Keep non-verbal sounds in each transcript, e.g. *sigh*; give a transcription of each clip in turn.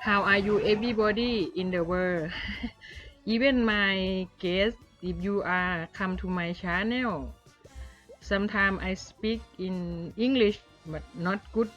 How are you everybody in the world? *laughs* Even my guests if you are come to my channel. Sometimes I speak in English but not good.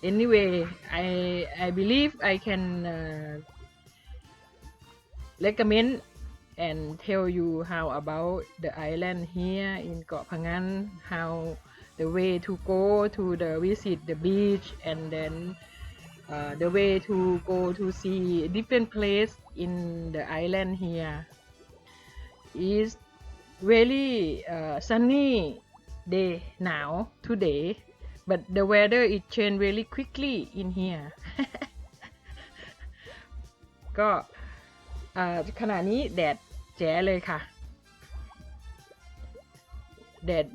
Anyway I I believe I can uh, recommend and tell you how about the island here in Got Phangan how the way to go to the visit the beach and then uh, the way to go to see different place in the island here is very uh, sunny day now today but the weather it change really quickly in here ก็ขณะนี้แดดแจ๋เลยค่ะ แดด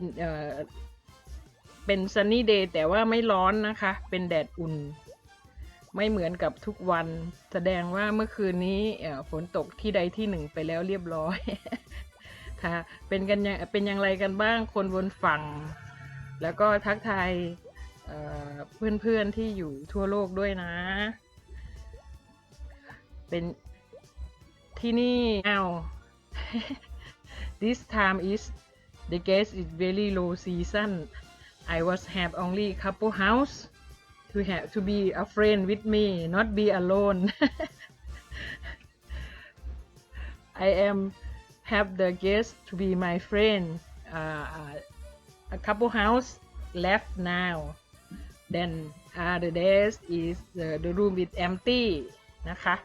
เป็น sunny day แต่ว่าไม่ร้อนนะคะ เป็นแดดอุ่น ไม่เหมือนกับทุกวัน แสดงว่าเมื่อคืนนี้ฝนตกที่ใดที่หนึ่งไปแล้วเรียบร้อยค่ะเป็นกันยังเป็นอย่างไรกันบ้างคนบนฝั่ง แล้วก็ทักทายเเพื่อนๆที่อยู่ทั่วโลกด้วยนะ เป็นที่นี่อ้าว this time is the gas is very low season I was have only couple house to have to be a friend with me not be alone I am have the guest to be my friend uh, a couple house left now then other days is the, the room is empty นะคะ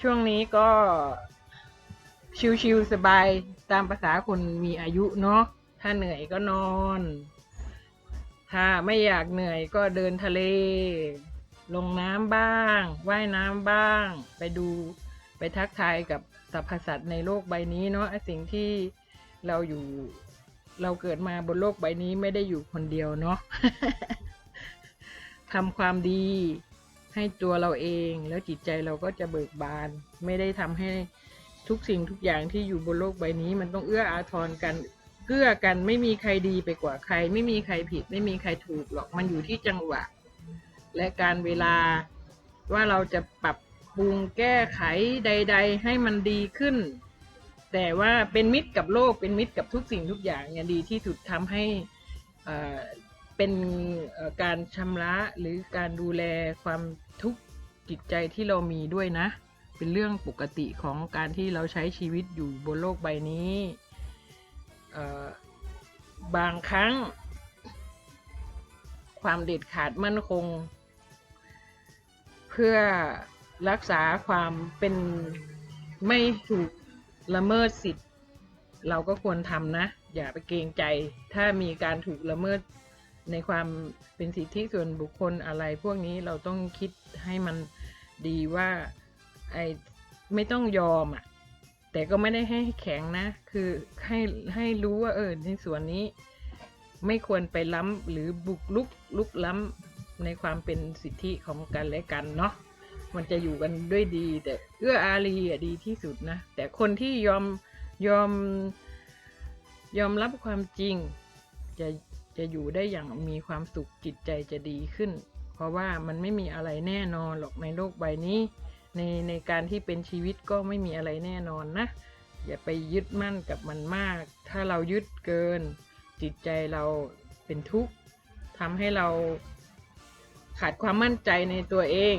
ช่วงนี้ก็ชิวๆสบายตามภาษาคนมีอายุเนาะถ้าเหนื่อยก็นอน ถ้าไม่อยากเหนื่อยก็เดินทะเล ลงน้ำบ้าง ว่ายน้ำบ้าง ไปดูไปทักทายกับสรรพสัตว์ในโลกใบนี้เนาะสิ่งที่เราอยู่เราเกิดมาบนโลกใบนี้ไม่ได้อยู่คนเดียวเนาะทำความดีให้ตัวเราเองแล้วจิตใจเราก็จะเบิกบาน ไม่ได้ทำให้ทุกสิ่งทุกอย่างที่อยู่บนโลกใบนี้ มันต้องเอื้ออาทรกัน เกื้อกันไม่มีใครดีไปกว่าใคร ไม่มีใครผิด ไม่มีใครถูกหรอกมันอยู่ที่จังหวะ และการเวลาว่าเราจะปรับปรุงแก้ไขใด ๆ ให้มันดีขึ้น แต่ว่าเป็นมิตรกับโลกเป็นมิตรกับทุกสิ่งทุกอย่างเนี่ยดีที่สุดทำให้เอ่อเป็นการชำระหรือการดูแลความทุกข์จิตใจที่เรามีด้วยนะ เป็นเรื่องปกติของการที่เราใช้ชีวิตอยู่บนโลกใบนี้ บางครั้ง ความเด็ดขาดมั่นคง เพื่อรักษาความเป็นไม่ถูกละเมิดสิทธิ์ เราก็ควรทำนะ อย่าไปเกรงใจ ถ้ามีการถูกละเมิดในความเป็นสิทธิส่วนบุคคลอะไร พวกนี้เราต้องคิดให้มันดีว่าไอไม่ต้องยอมอะ แต่ก็ไม่ได้ให้แข็งนะ คือให้ให้รู้ว่าเออในส่วนนี้ ไม่ควรไปล้ำหรือบุกลุกลุกล้ำในความเป็นสิทธิของกันและกันเนาะมันจะอยู่กันด้วยดี แต่เอื้ออารีอะดีที่สุดนะ แต่คนที่ยอมยอมยอมรับความจริง จะจะอยู่ได้อย่างมีความสุขจิตใจจะดีขึ้น เพราะว่ามันไม่มีอะไรแน่นอนหรอกในโลกใบนี้ ในในการที่เป็นชีวิตก็ไม่มีอะไรแน่นอนนะ อย่าไปยึดมั่นกับมันมาก ถ้าเรายึดเกิน จิตใจเราเป็นทุกข์ทำให้เราขาดความมั่นใจในตัวเอง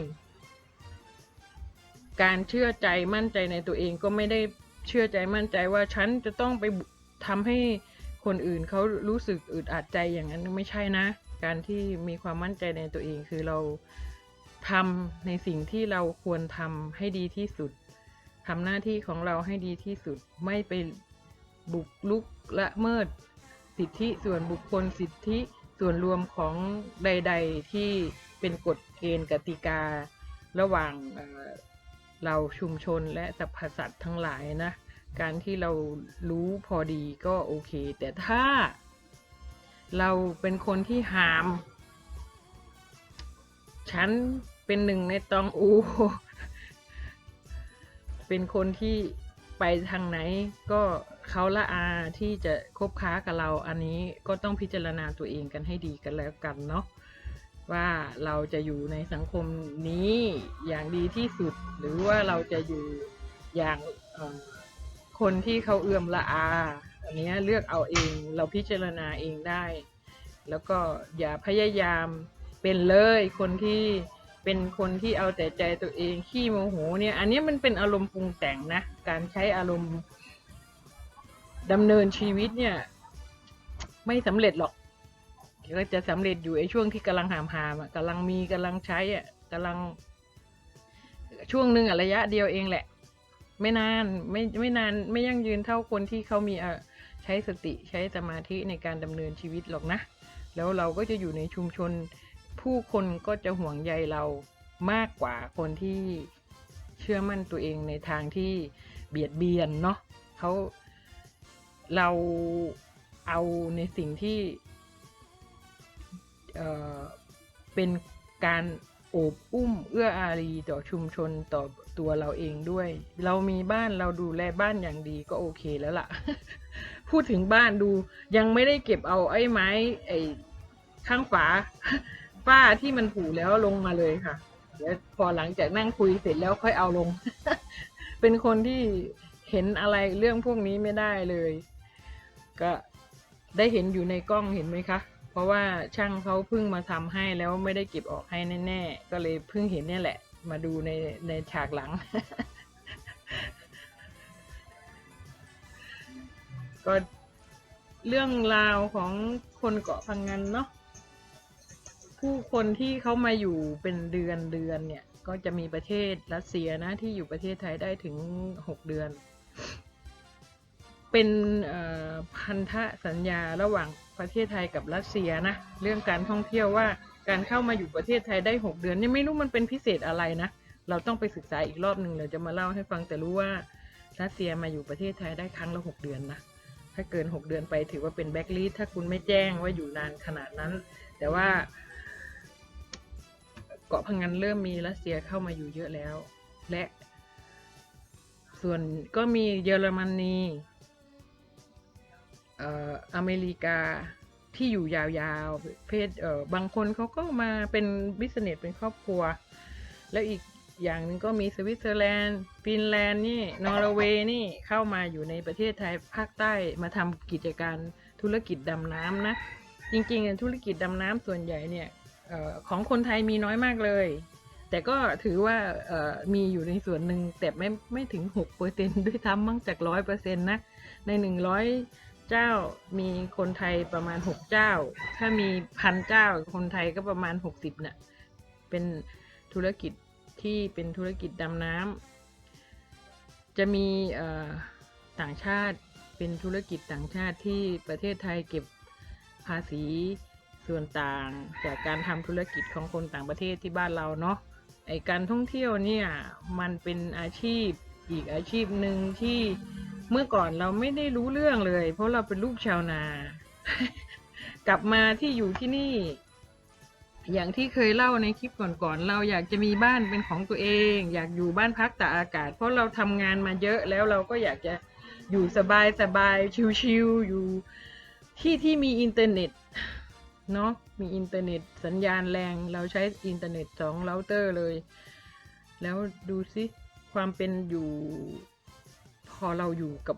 การเชื่อใจมั่นใจในตัวเองก็ไม่ได้เชื่อใจมั่นใจว่าฉันจะต้องไปทำให้คนอื่นเขารู้สึกอึดอัดใจอย่างนั้นไม่ใช่นะ การที่มีความมั่นใจในตัวเองคือเรา ทำในสิ่งที่เราควรทำให้ดีที่สุดทำหน้าที่ของเราให้ดีที่สุดไม่ไปบุกลุกละเมิด สิทธิส่วนบุคคลสิทธิส่วนรวมของใด ๆ ที่เป็นกฎเกณฑ์กติการะหว่างเเราชุมชนและสรรพสัตว์ทั้งหลายนะ การที่เรารู้พอดีก็โอเค แต่ถ้าเราเป็นคนที่หาม ฉันเป็นหนึ่งในตองอู เป็นคนที่ไปทางไหนก็เขาละอาที่จะคบค้ากับเราอันนี้ก็ต้องพิจารณาตัวเองกันให้ดีกันแล้วกันเนาะว่าเราจะอยู่ในสังคมนี้อย่างดีที่สุด หรือว่าเราจะอยู่อย่างคนที่เขาเอื้อมละอา อันนี้เลือกเอาเองเราพิจารณาเองได้ แล้วก็อย่าพยายาม เป็นเลยคนที่เป็นคนที่เอาแต่ใจตัวเองขี้โมโหเนี่ย อันนี้มันเป็นอารมณ์ปรุงแต่งนะ การใช้อารมณ์ดำเนินชีวิตเนี่ย ไม่สำเร็จหรอกก็จะสำเร็จอยู่ไอ้ช่วงที่กำลังหามหามๆอะกำลังมีกำลังใช้อะกำลัง ช่วงหนึ่งอะระยะเดียวเองแหละ ไม่นานไม่ไม่นานไม่ยั่งยืนเท่าคนที่เขามีอะใช้สติใช้สมาธิในการดำเนินชีวิตหรอกนะ แล้วเราก็จะอยู่ในชุมชน ผู้คนก็จะห่วงใยเรามากกว่าคนที่เชื่อมั่นตัวเองในทางที่เบียดเบียนเนาะเขาเราเอาในสิ่งที่เอ่อเป็นการโอบอุ้มเอื้ออารีต่อชุมชนต่อตัวเราเองด้วย เรามีบ้านเราดูแลบ้านอย่างดีก็โอเคแล้วล่ะ พูดถึงบ้านดูยังไม่ได้เก็บเอาไอ้ไม้ไอ้ข้างฝา ฝ้าที่มันผุแล้วลงมาเลยค่ะ เดี๋ยวพอหลังจากนั่งคุยเสร็จแล้วค่อยเอาลง เป็นคนที่เห็นอะไรเรื่องพวกนี้ไม่ได้เลย ก็ได้เห็นอยู่ในกล้องเห็นไหมคะ เพราะว่าช่างเขาเพิ่งมาทำให้แล้วไม่ได้เก็บออกให้แน่ๆ ก็เลยเพิ่งเห็นเนี่ยแหละ มาดูในในฉากหลัง ก็เรื่องราวของคนเกาะพังงานเนาะ ผู้คนที่เขามาอยู่เป็นเดือนเดือนเนี่ย ก็จะมีประเทศรัสเซียนะที่อยู่ประเทศไทยได้ถึงหกเดือน เป็นพันธสัญญาระหว่างประเทศไทยกับรัสเซียนะเรื่องการท่องเที่ยวว่าการเข้ามาอยู่ประเทศไทยได้หกเดือนเนี่ยไม่รู้มันเป็นพิเศษอะไรนะเราต้องไปศึกษาอีกรอบหนึ่งเดี๋ยวจะมาเล่าให้ฟังแต่รู้ว่ารัสเซียมาอยู่ประเทศไทยได้ครั้งละหกเดือนนะถ้าเกินหกเดือนไปถือว่าเป็นแบ็กลิสถ้าคุณไม่แจ้งว่าอยู่นานขนาดนั้น แต่ว่า เกาะพังงานเริ่มมีรัสเซียเข้ามาอยู่เยอะแล้ว และ ส่วนก็มีเยอรมนีเอ่ออเมริกาที่อยู่ยาวๆเพศเอ่อบางคนเขาก็มาเป็นบิสเนสเป็นครอบครัว แล้วอีกอย่างหนึ่งก็มีสวิตเซอร์แลนด์ฟินแลนด์นี่นอร์เวย์นี่เข้ามาอยู่ในประเทศไทยภาคใต้มาทำกิจการธุรกิจดำน้ำนะ จริงๆธุรกิจดำน้ำส่วนใหญ่เนี่ย ของคนไทยมีน้อยมากเลย แต่ก็ถือว่ามีอยู่ในส่วนหนึ่งแต่ไม่ไม่ถึงหกเปอร์เซ็นด้วยซ้ำมั้งจากร้อยเปอร์เซ็นต์นะ ในหนึ่งร้อยเจ้ามีคนไทยประมาณหกเจ้า ถ้ามีพันเจ้าคนไทยก็ประมาณหกสิบน่ะเป็นธุรกิจที่เป็นธุรกิจดำน้ำจะมีต่างชาติเป็นธุรกิจต่างชาติที่ประเทศไทยเก็บภาษี ส่วนต่างจากการทำธุรกิจของคนต่างประเทศที่บ้านเราเนาะไอการท่องเที่ยวเนี่ยมันเป็นอาชีพอีกอาชีพหนึ่งที่เมื่อก่อนเราไม่ได้รู้เรื่องเลย เพราะเราเป็นลูกชาวนา กลับมาที่อยู่ที่นี่ อย่างที่เคยเล่าในคลิปก่อนๆเราอยากจะมีบ้านเป็นของตัวเอง อยากอยู่บ้านพักตากอากาศ เพราะเราทำงานมาเยอะแล้วเราก็อยากจะอยู่สบายสบายๆชิวๆอยู่ที่ที่มีอินเทอร์เน็ต เนาะมีอินเทอร์เน็ตสัญญาณแรง เราใช้อินเทอร์เน็ตสองเราเตอร์เลย แล้วดูสิความเป็นอยู่ พอเราอยู่กับ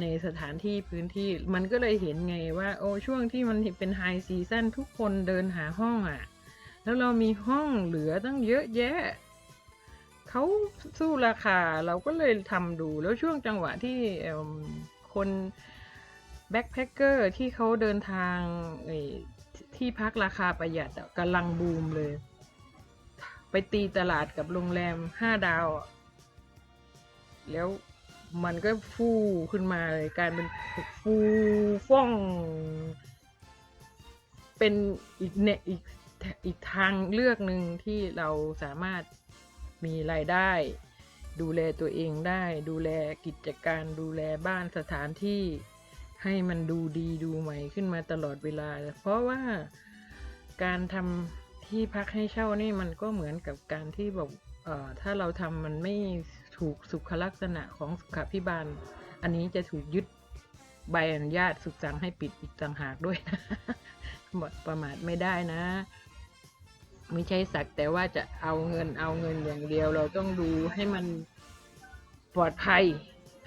ในสถานที่พื้นที่ มันก็เลยเห็นไงว่า โอ้ช่วงที่มันเป็นไฮซีซั่นทุกคนเดินหาห้องอะ่ะ แล้วเรามีห้องเหลือตั้งเยอะแยะเขาสู้ราคาเราก็เลยทำดูแล้วช่วงจังหวะที่คนแบ็คแพคเกอร์ที่เขาเดินทางไอ ที่พักราคาประหยัดกำลังบูมเลย ไปตีตลาดกับโรงแรมห้าดาว แล้วมันก็ฟูขึ้นมาเลยกลารเป็นฟูฟ่อง เป็นอีกเนี่ยอีกอีกทางเลือกหนึ่งที่เราสามารถมีรายได้ ดูแลตัวเองได้ ดูแลกิจการดูแลบ้านสถานที่ ให้มันดูดีดูใหม่ขึ้นมาตลอดเวลา เพราะว่าการทำที่พักให้เช่านี่มันก็เหมือนกับการที่บอกเอ่อถ้าเราทำมันไม่ถูกสุขลักษณะของสุขพิบาล อันนี้จะถูกยึดใบอนุญาตสุดสั่งให้ปิดอีกต่างหากด้วยนะประมาทไม่ได้นะ ไม่ใช่สักแต่ว่าจะเอาเงินเอาเงินอย่างเดียว เราต้องดูให้มันปลอดภัย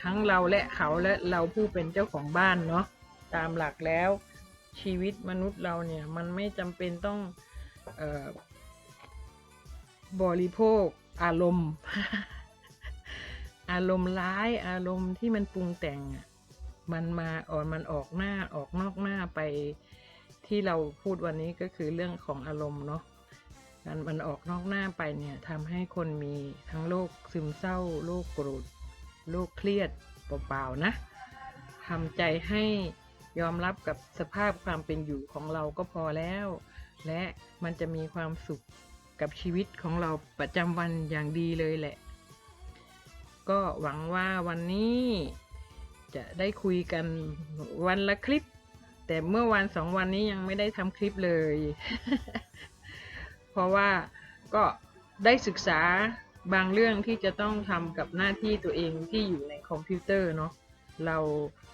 ทั้งเราและเขาและเราผู้เป็นเจ้าของบ้านเนาะตามหลักแล้วชีวิตมนุษย์เราเนี่ย มันไม่จำเป็นต้องออบริโภคอารมณ์ อารมณ์ร้ายอารมณ์ที่มันปรุงแต่งอะมันมาอ่อนมันออกหน้าออกนอกหน้าไปที่เราพูดวันนี้ก็คือเรื่องของอารมณ์เนาะการมันออกนอกหน้าไปเนี่ยทำให้คนมีทั้งโรคซึมเศร้าโรคโกรธ โรคเครียดเปล่าๆนะทำใจให้ยอมรับกับสภาพความเป็นอยู่ของเราก็พอแล้ว และมันจะมีความสุขกับชีวิตของเราประจำวันอย่างดีเลยแหละ ก็หวังว่าวันนี้จะได้คุยกันวันละคลิป แต่เมื่อวันสองวันนี้ยังไม่ได้ทำคลิปเลย เพราะว่าก็ได้ศึกษา บางเรื่องที่จะต้องทำกับหน้าที่ตัวเองที่อยู่ในคอมพิวเตอร์เนาะเรา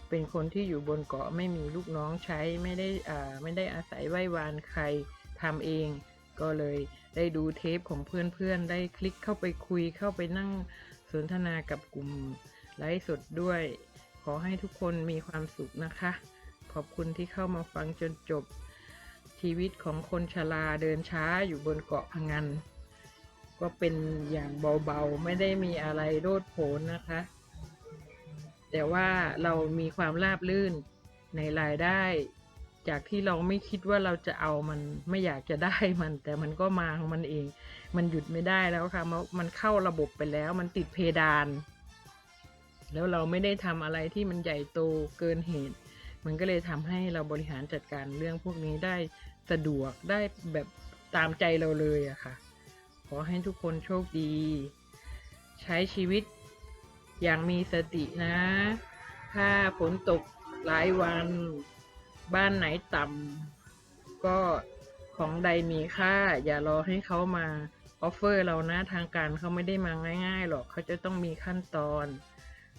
เป็นคนที่อยู่บนเกาะไม่มีลูกน้องใช้ไม่ได้อ่าไม่ได้อาศัยไหว้วานใครทำเอง ก็เลยได้ดูเทปของเพื่อนๆ ได้คลิกเข้าไปคุยเข้าไปนั่งสนทนากับกลุ่มไลฟ์สดด้วย ขอให้ทุกคนมีความสุขนะคะ ขอบคุณที่เข้ามาฟังจนจบชีวิตของคนชราเดินช้าอยู่บนเกาะพังงัน ก็เป็นอย่างเบาๆ ไม่ได้มีอะไรโลดโผนนะคะ แต่ว่าเรามีความราบรื่นในรายได้ จากที่เราไม่คิดว่าเราจะเอามันไม่อยากจะได้มัน แต่มันก็มาของมันเอง มันหยุดไม่ได้แล้วค่ะมันมันเข้าระบบไปแล้ว มันติดเพดาน แล้วเราไม่ได้ทำอะไรที่มันใหญ่โตเกินเหตุ มันก็เลยทำให้เราบริหารจัดการเรื่องพวกนี้ได้สะดวกได้แบบตามใจเราเลยอะค่ะ ขอให้ทุกคนโชคดี ใช้ชีวิตอย่างมีสตินะ ถ้าฝนตกหลายวัน บ้านไหนต่ำก็ของใดมีค่า อย่ารอให้เขามาออฟเฟอร์เรานะทางการเขาไม่ได้มาง่าย ๆ หรอกเขาจะต้องมีขั้นตอน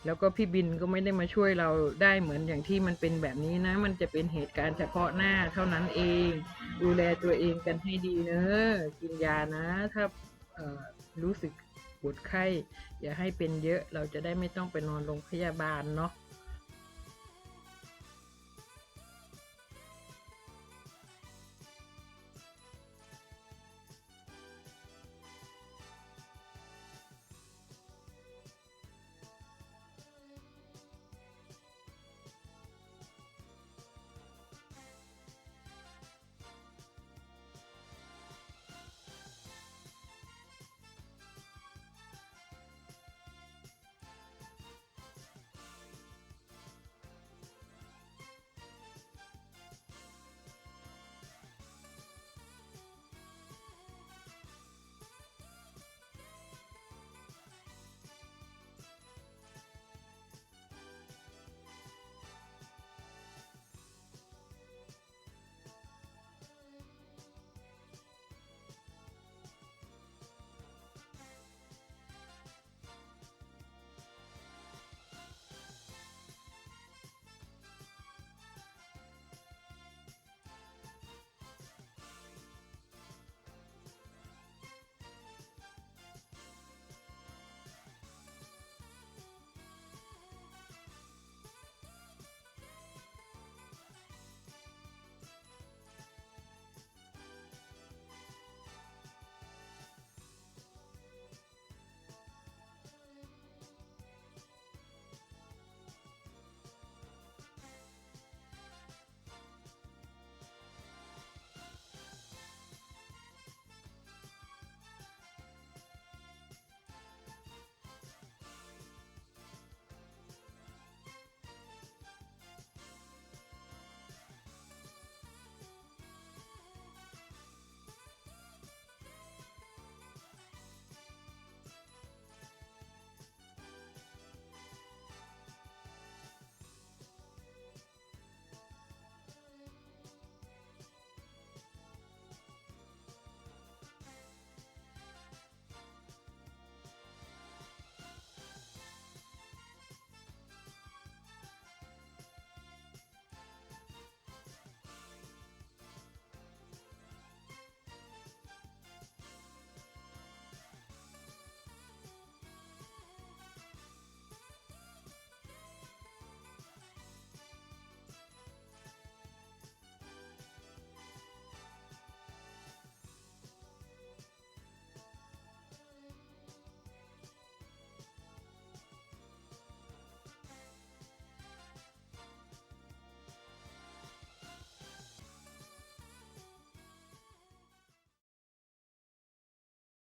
แล้วก็พี่บินก็ไม่ได้มาช่วยเราได้เหมือนอย่างที่มันเป็นแบบนี้นะ มันจะเป็นเหตุการณ์เฉพาะหน้าเท่านั้นเอง ดูแลตัวเองกันให้ดีเนอะกินยานะ ถ้ารู้สึกปวดไข้ อย่าให้เป็นเยอะเราจะได้ไม่ต้องไปนอนโรงพยาบาลเนาะ